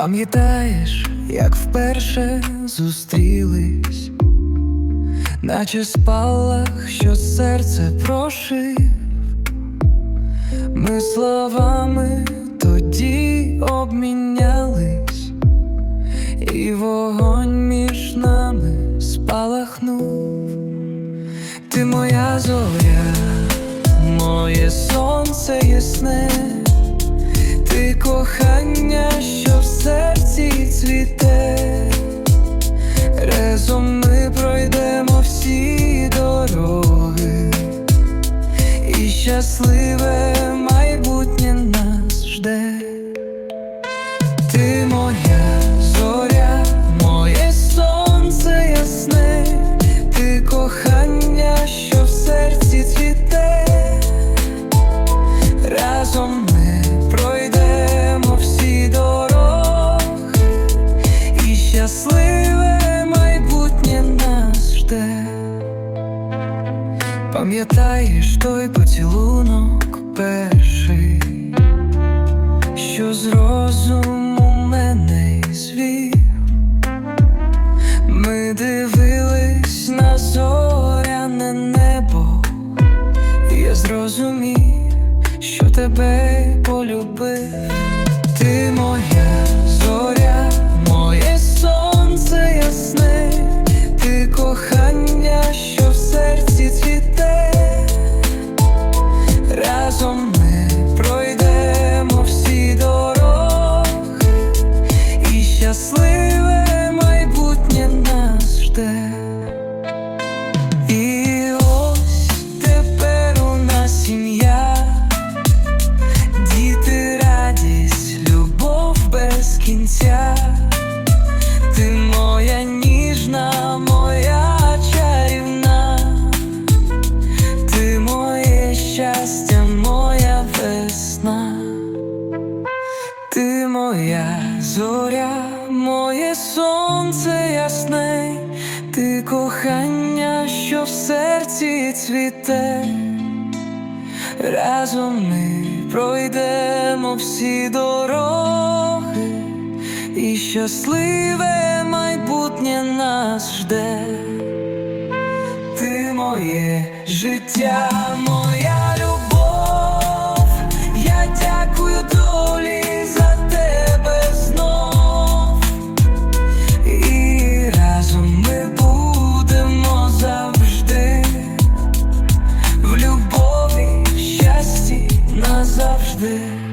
Пам'ятаєш, як вперше зустрілись, наче спалах, що серце прошив, ми словами тоді обмінялись, і вогонь між нами спалахнув. Ти моя зоря, моє сонце ясне. Ти кохання, що щасливе Пам'ятаєш той поцілунок перший, що з розуму мене звів. Ми дивились на зоряне небо, я зрозумів, що тебе полюбив. І зоря, моє сонце ясне, ти кохання, що в серці цвіте. Разом ми пройдемо всі дороги, і щасливе майбутнє нас жде. Ти моє життя, моя this?